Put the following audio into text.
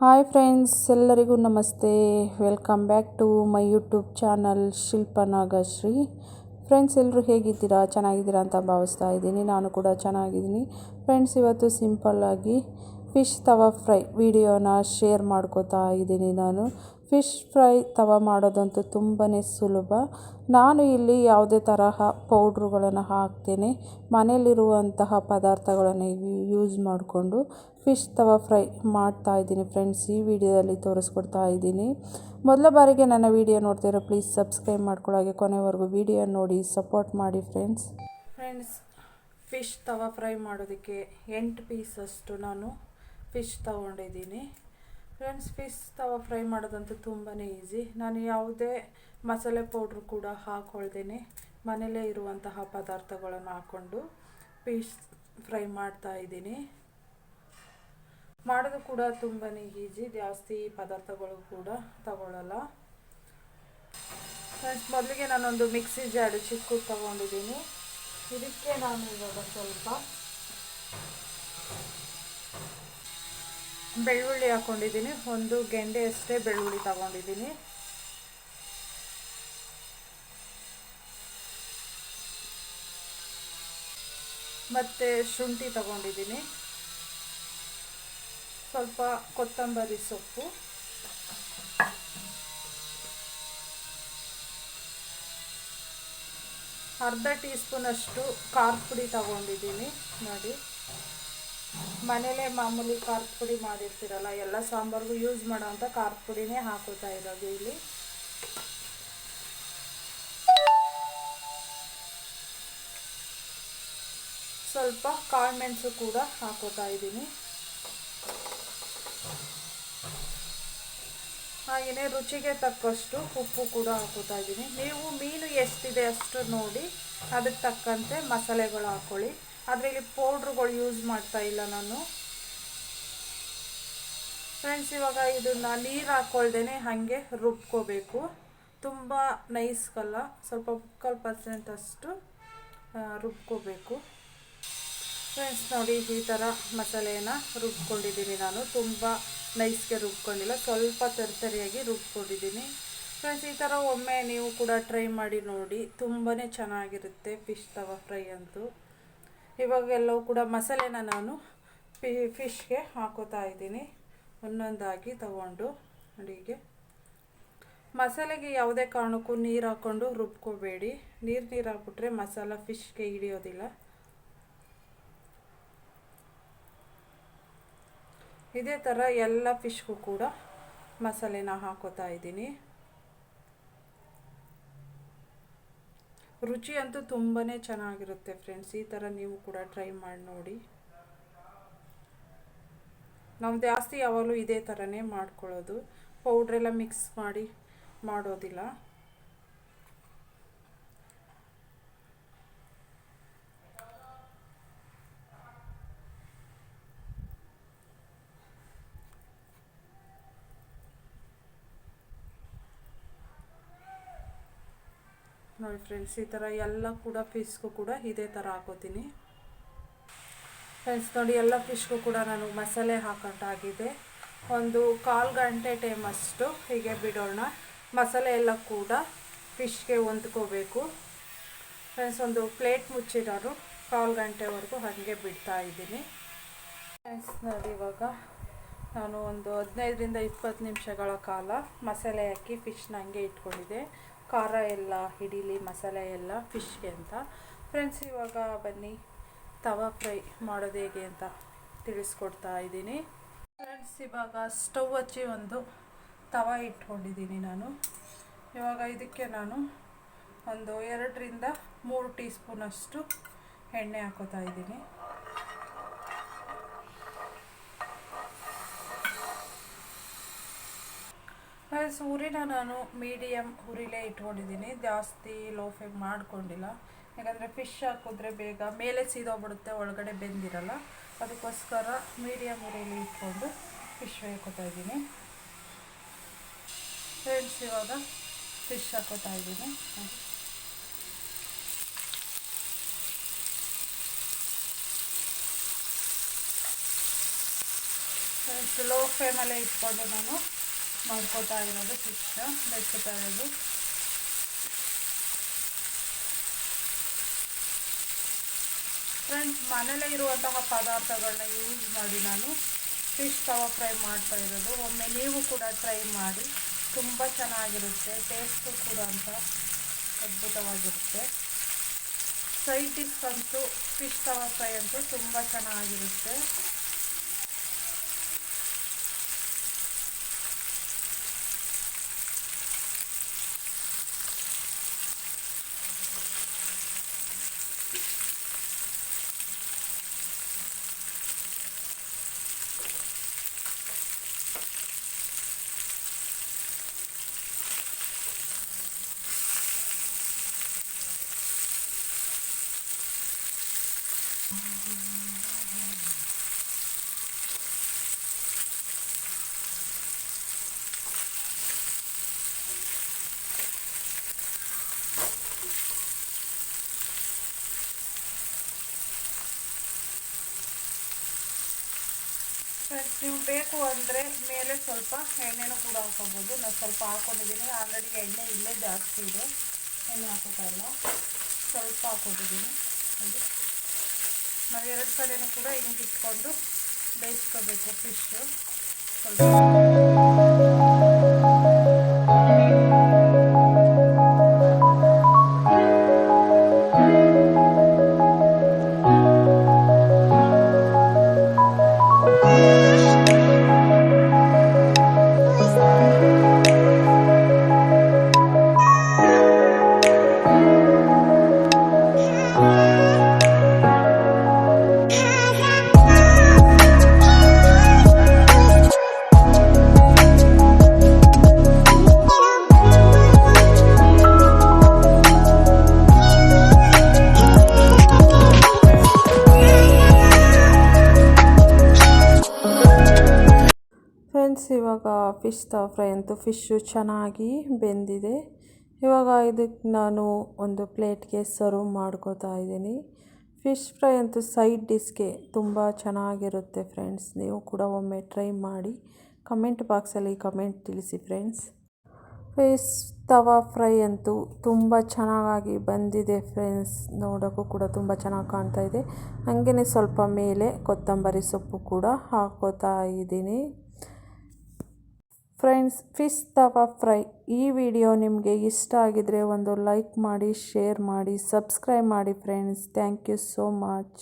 Hi friends, ಎಲ್ಲರಿಗೂ ನಮಸ್ತೆ. Welcome back to my YouTube channel Shilpa Nagashree. Friends, ಎಲ್ಲರೂ ಹೇಗಿದ್ದೀರಾ? ಚೆನ್ನಾಗಿದ್ದೀರಾ ಅಂತ ಭಾವಿಸ್ತಾ ಇದ್ದೀನಿ. ನಾನು ಕೂಡ ಚೆನ್ನಾಗಿದ್ದೀನಿ. ಫ್ರೆಂಡ್ಸ್, ಇವತ್ತು ಸಿಂಪಲ್ಲಾಗಿ ಫಿಶ್ ತವಾ ಫ್ರೈ ವಿಡಿಯೋನ ಶೇರ್ ಮಾಡ್ಕೋತಾ ಇದ್ದೀನಿ ನಾನು. ಫಿಶ್ ಫ್ರೈ ತವಾ ಮಾಡೋದಂತೂ ತುಂಬಾ ಸುಲಭ. ನಾನು ಇಲ್ಲಿ ಯಾವುದೇ ತರಹ ಪೌಡ್ರುಗಳನ್ನು ಹಾಕ್ತೇನೆ. ಮನೆಯಲ್ಲಿರುವಂತಹ ಪದಾರ್ಥಗಳನ್ನು ಯೂಸ್ ಮಾಡಿಕೊಂಡು ಫಿಶ್ ತವಾ ಫ್ರೈ ಮಾಡ್ತಾ ಇದ್ದೀನಿ ಫ್ರೆಂಡ್ಸ್, ಈ ವಿಡಿಯೋದಲ್ಲಿ ತೋರಿಸ್ಕೊಡ್ತಾ ಇದ್ದೀನಿ. ಮೊದಲ ಬಾರಿಗೆ ನನ್ನ ವಿಡಿಯೋ ನೋಡ್ತಿರೋ ಪ್ಲೀಸ್ ಸಬ್ಸ್ಕ್ರೈಬ್ ಹಾಗೆ ಕೊನೆವರೆಗೂ ವಿಡಿಯೋ ನೋಡಿ ಸಪೋರ್ಟ್ ಮಾಡಿ friends friends fish tawa fry ಮಾಡೋದಕ್ಕೆ ಎಂಟು ಪೀಸಷ್ಟು ನಾನು ಫಿಶ್ ತಗೊಂಡಿದ್ದೀನಿ. ಫ್ರೆಂಡ್ಸ್ ಫಿಶ್ ತವಾ ಫ್ರೈ ಮಾಡೋದಂತೂ ತುಂಬಾ ಈಸಿ ನಾನು ಯಾವುದೇ ಮಸಾಲೆ ಪೌಡ್ರು ಕೂಡ ಹಾಕೊಳ್ದೇನೆ. ಮನೇಲೇ ಇರುವಂತಹ ಪದಾರ್ಥಗಳನ್ನು ಹಾಕ್ಕೊಂಡು ಫಿಶ್ ಫ್ರೈ ಮಾಡ್ತಾ ಇದ್ದೀನಿ. ಮಾಡೋದು ಕೂಡ ತುಂಬಾ ಈಜಿ. ಜಾಸ್ತಿ ಪದಾರ್ಥಗಳು ಕೂಡ ತಗೊಳ್ಳಲ್ಲ. ಫ್ರೆಂಡ್ಸ್ ಮೊದಲಿಗೆ ನಾನೊಂದು ಮಿಕ್ಸಿ ಜಾಡು ಚಿಕ್ಕ ತಗೊಂಡಿದ್ದೀನಿ. ಇದಕ್ಕೆ ನಾನು ಇವಾಗ ಸ್ವಲ್ಪ ಬೆಳ್ಳುಳ್ಳಿ ಹಾಕ್ಕೊಂಡಿದ್ದೀನಿ ಒಂದು ಗೆಂಡೆ ಅಷ್ಟೇ ಬೆಳ್ಳುಳ್ಳಿ ತಗೊಂಡಿದ್ದೀನಿ. ಮತ್ತು ಶುಂಠಿ ತಗೊಂಡಿದ್ದೀನಿ. ಸ್ವಲ್ಪ ಕೊತ್ತಂಬರಿ ಸೊಪ್ಪು. ಅರ್ಧ ಟೀ ಸ್ಪೂನಷ್ಟು ಖಾರದ ಪುಡಿ ತಗೊಂಡಿದ್ದೀನಿ, ನೋಡಿ. ಮನೇಲೇ ಮಾಮೂಲಿ ಖಾರದ ಪುಡಿ ಮಾಡಿರ್ತೀರಲ್ಲ, ಎಲ್ಲ ಸಾಂಬಾರ್ಗೂ ಯೂಸ್ ಮಾಡೋವಂಥ ಖಾರ ಪುಡಿನೇ ಹಾಕೋತಾ ಇರೋದು ಇಲ್ಲಿ. ಸ್ವಲ್ಪ ಕಾಳು ಮೆಣಸು ಕೂಡ ಹಾಕೋತಾ ಇದ್ದೀನಿ. ಹಾಗೆಯೇ ರುಚಿಗೆ ತಕ್ಕಷ್ಟು ಉಪ್ಪು ಕೂಡ ಹಾಕೋತಾ ಇದ್ದೀನಿ. ನೀವು ಮೀನು ಎಷ್ಟಿದೆ ಅಷ್ಟು ನೋಡಿ ಅದಕ್ಕೆ ತಕ್ಕಂತೆ ಮಸಾಲೆಗಳು ಹಾಕ್ಕೊಳ್ಳಿ ಆದರೆ ಇಲ್ಲಿ ಪೌಡ್ರುಗಳು ಯೂಸ್ ಮಾಡ್ತಾ ಇಲ್ಲ ನಾನು. ಫ್ರೆಂಡ್ಸ್, ಇವಾಗ ಇದನ್ನು ನೀರು ಹಾಕ್ಕೊಳ್ದೇ ಹಾಗೆ ರುಬ್ಕೋಬೇಕು. ತುಂಬ ನೈಸ್ಗಲ್ಲ ಸ್ವಲ್ಪ ಮುಕ್ಕಾಲು ಪರ್ಸೆಂಟ್ ಅಷ್ಟು ರುಬ್ಕೋಬೇಕು. ಫ್ರೆಂಡ್ಸ್, ನೋಡಿ ಈ ಥರ ಮಸಾಲೆಯನ್ನು ರುಬ್ಕೊಂಡಿದ್ದೀನಿ ನಾನು. ತುಂಬ ನೈಸ್ಗೆ ರುಬ್ಕೊಂಡಿಲ್ಲ, ಸ್ವಲ್ಪ ತರಿತರಿಯಾಗಿ ರುಬ್ಕೊಂಡಿದ್ದೀನಿ. ಫ್ರೆಂಡ್ಸ್, ಈ ಥರ ಒಮ್ಮೆ ನೀವು ಕೂಡ ಟ್ರೈ ಮಾಡಿ ನೋಡಿ. ತುಂಬಾ ಚೆನ್ನಾಗಿರುತ್ತೆ ಫಿಶ್ ತವ ಫ್ರೈ ಅಂತೂ. ಇವಾಗೆಲ್ಲವೂ ಕೂಡ ಮಸಾಲೆನ ನಾನು ಫಿ, ಫಿಶ್ಗೆ ಹಾಕೋತಾ ಇದ್ದೀನಿ. ಒಂದೊಂದಾಗಿ ತಗೊಂಡು ಅಡಿಗೆ ಮಸಾಲೆಗೆ ಯಾವುದೇ ಕಾರಣಕ್ಕೂ ನೀರು ಹಾಕ್ಕೊಂಡು ರುಬ್ಕೋಬೇಡಿ. ನೀರು ನೀರು ಹಾಕ್ಬಿಟ್ರೆ ಮಸಾಲ ಫಿಶ್ಗೆ ಹಿಡಿಯೋದಿಲ್ಲ. ಇದೇ ಥರ ಎಲ್ಲ ಫಿಶ್ಗೂ ಕೂಡ ಮಸಾಲೆನ ಹಾಕೋತಾ ಇದ್ದೀನಿ. ರುಚಿ ಅಂತೂ ತುಂಬಾ ಚೆನ್ನಾಗಿರುತ್ತೆ ಫ್ರೆಂಡ್ಸ್ ಈ ಥರ ನೀವು ಕೂಡ ಟ್ರೈ ಮಾಡಿ ನೋಡಿ. ನಾವು ಜಾಸ್ತಿ ಯಾವಾಗಲೂ ಇದೇ ಥರನೇ ಮಾಡ್ಕೊಳ್ಳೋದು. ಪೌಡ್ರೆಲ್ಲ ಮಿಕ್ಸ್ ಮಾಡಿ ಮಾಡೋದಿಲ್ಲ. ನೋಡಿ ಫ್ರೆಂಡ್ಸ್ ಈ ಥರ ಎಲ್ಲ ಕೂಡ ಫಿಶ್ಗೂ ಕೂಡ ಇದೇ ಥರ ಹಾಕೋತೀನಿ. ಫ್ರೆಂಡ್ಸ್ ನೋಡಿ ಎಲ್ಲ ಫಿಶ್ಗೂ ಕೂಡ ನಾನು ಮಸಾಲೆ ಹಾಕೊಂಡಾಗಿದೆ ಒಂದು ಕಾಲು ಗಂಟೆ ಟೈಮ್ ಅಷ್ಟು ಹೀಗೆ ಬಿಡೋಣ. ಮಸಾಲೆ ಎಲ್ಲ ಕೂಡ ಫಿಶ್ಗೆ ಹೊಂದ್ಕೋಬೇಕು. ಫ್ರೆಂಡ್ಸ್ ಒಂದು ಪ್ಲೇಟ್ ಮುಚ್ಚಿರೋರು ಕಾಲು ಗಂಟೆವರೆಗೂ ಹಾಗೆ ಬಿಡ್ತಾ ಇದ್ದೀನಿ. ಫ್ರೆಂಡ್ಸ್ ನೋಡಿ ಇವಾಗ ನಾನು ಒಂದು ಹದಿನೈದರಿಂದ ಇಪ್ಪತ್ತು ನಿಮಿಷಗಳ ಕಾಲ ಮಸಾಲೆ ಹಾಕಿ ಫಿಶ್ನ ಹಂಗೆ ಇಟ್ಕೊಂಡಿದ್ದೆ. ಖಾರ ಎಲ್ಲ ಹಿಡೀಲಿ ಮಸಾಲೆ ಎಲ್ಲ ಫಿಶ್ಗೆ ಅಂತ. ಫ್ರೆಂಡ್ಸ್ ಇವಾಗ ಬನ್ನಿ. ತವಾ ಫ್ರೈ ಮಾಡೋದು ಹೇಗೆ ಅಂತ ತಿಳಿಸ್ಕೊಡ್ತಾ ಇದ್ದೀನಿ. ಫ್ರೆಂಡ್ಸ್ ಇವಾಗ ಸ್ಟವ್ ಹಚ್ಚಿ ಒಂದು ತವಾ ಇಟ್ಕೊಂಡಿದ್ದೀನಿ ನಾನು. ಇವಾಗ ಇದಕ್ಕೆ ನಾನು ಒಂದು ಎರಡರಿಂದ ಮೂರು ಟೀ ಸ್ಪೂನಷ್ಟು ಎಣ್ಣೆ ಹಾಕೋತಾ ಇದ್ದೀನಿ. ಫ್ರೆಂಡ್ಸ್ ಉರಿನ ನಾನು ಮೀಡಿಯಮ್ ಉರಿಲೇ ಇಟ್ಕೊಂಡಿದ್ದೀನಿ. ಜಾಸ್ತಿ ಲೋ ಫ್ಲೇಮ್ ಮಾಡ್ಕೊಂಡಿಲ್ಲ. ಯಾಕಂದರೆ ಫಿಶ್ ಹಾಕಿದ್ರೆ ಬೇಗ ಮೇಲೆ ಸೀದೋಗ್ಬಿಡುತ್ತೆ, ಒಳಗಡೆ ಬೆಂದಿರಲ್ಲ. ಅದಕ್ಕೋಸ್ಕರ ಮೀಡಿಯಮ್ ಉರಿಲಿ ಇಟ್ಕೊಂಡು ಫಿಶ್ ಹಾಕೋತಾ ಇದ್ದೀನಿ. ಫ್ರೆಂಡ್ಸ್ ಇವಾಗ ಫಿಶ್ ಹಾಕೋತಾ ಇದ್ದೀನಿ. ಫ್ರೆಂಡ್ಸ್ ಲೋ ಫ್ಲೇಮಲ್ಲೇ ಇಟ್ಕೊಂಡು ನಾನು. ಮಾಡ್ಕೋತಾ ಇರೋದು ಫಿಶ್ ಬೇಯಿಸ್ಕೊತಾ ಇರೋದು. ಫ್ರೆಂಡ್ಸ್ ಮನೇಲೇ ಇರುವಂತಹ ಪದಾರ್ಥಗಳನ್ನ ಯೂಸ್ ಮಾಡಿ ನಾನು ಫಿಶ್ ತವ ಫ್ರೈ ಮಾಡ್ತಾ ಇರೋದು ಒಮ್ಮೆ ನೀವು ಕೂಡ ಟ್ರೈ ಮಾಡಿ. ತುಂಬ ಚೆನ್ನಾಗಿರುತ್ತೆ ಟೇಸ್ಟು ಕೂಡ ಅಂತ ಅದ್ಭುತವಾಗಿರುತ್ತೆ. ಸೈಡ್ ಅಂತೂ ಫಿಶ್ ತವ ಫ್ರೈ ಅಂತೂ ತುಂಬ ಚೆನ್ನಾಗಿರುತ್ತೆ. ನೀವು ಬೇಕು ಅಂದರೆ ಮೇಲೆ ಸ್ವಲ್ಪ ಎಣ್ಣೆನೂ ಕೂಡ ಹಾಕೋಬೋದು ನಾನು ಸ್ವಲ್ಪ ಹಾಕೊಂಡಿದ್ದೀನಿ ಆಲ್ರೆಡಿ ಎಣ್ಣೆ ಇಲ್ಲೇ ಜಾಸ್ತಿ ಇದೆ. ಎಣ್ಣೆ ಹಾಕೋಕ್ಕಲ್ಲ ಸ್ವಲ್ಪ ಹಾಕೊಂಡಿದ್ದೀನಿ ಹಾಗೆ. ನಾವು ಎರಡು ಕಡೆನೂ ಕೂಡ ಹಿಂಗೆ ಇಟ್ಕೊಂಡು ಬೇಯಿಸ್ಕೋಬೇಕು ಫಿಶ್ಶು ಸ್ವಲ್ಪ Música ಫ್ರೆಂಡ್ಸ್, ಇವಾಗ ಫಿಶ್ ಫ್ರೈ ಅಂತೂ ಫಿಶ್ಶು ಚೆನ್ನಾಗಿ ಬೆಂದಿದೆ. ಇವಾಗ ಇದಕ್ಕೆ ನಾನು ಒಂದು ಪ್ಲೇಟ್ಗೆ ಸರ್ವ್ ಮಾಡ್ಕೋತಾ ಇದ್ದೀನಿ. ಫಿಶ್ ಫ್ರೈ ಅಂತೂ ಸೈಡ್ ಡಿಶ್ಗೆ ತುಂಬ ಚೆನ್ನಾಗಿರುತ್ತೆ ಫ್ರೆಂಡ್ಸ್ ನೀವು ಕೂಡ ಒಮ್ಮೆ ಟ್ರೈ ಮಾಡಿ ಕಮೆಂಟ್ ಬಾಕ್ಸಲ್ಲಿ ಕಮೆಂಟ್ ತಿಳಿಸಿ ಫ್ರೆಂಡ್ಸ್ ಫಿಶ್ ತವಾ ಫ್ರೈ ಅಂತೂ ತುಂಬ ಚೆನ್ನಾಗಿ ಬಂದಿದೆ ಫ್ರೆಂಡ್ಸ್ ನೋಡೋಕ್ಕೂ ಕೂಡ ತುಂಬ ಚೆನ್ನಾಗಿ ಕಾಣ್ತಾ ಇದೆ. ಹಾಗೆಯೇ ಸ್ವಲ್ಪ ಮೇಲೆ ಕೊತ್ತಂಬರಿ ಸೊಪ್ಪು ಕೂಡ ಹಾಕೋತಾ ಇದ್ದೀನಿ. Friends fish tawa fry. ಈ ವಿಡಿಯೋ ನಿಮಗೆ ಇಷ್ಟ ಆಗಿದ್ರೆ ಒಂದು ಲೈಕ್ ಮಾಡಿ, ಶೇರ್ ಮಾಡಿ, ಸಬ್ಸ್ಕ್ರೈಬ್ ಮಾಡಿ friends. Thank you so much.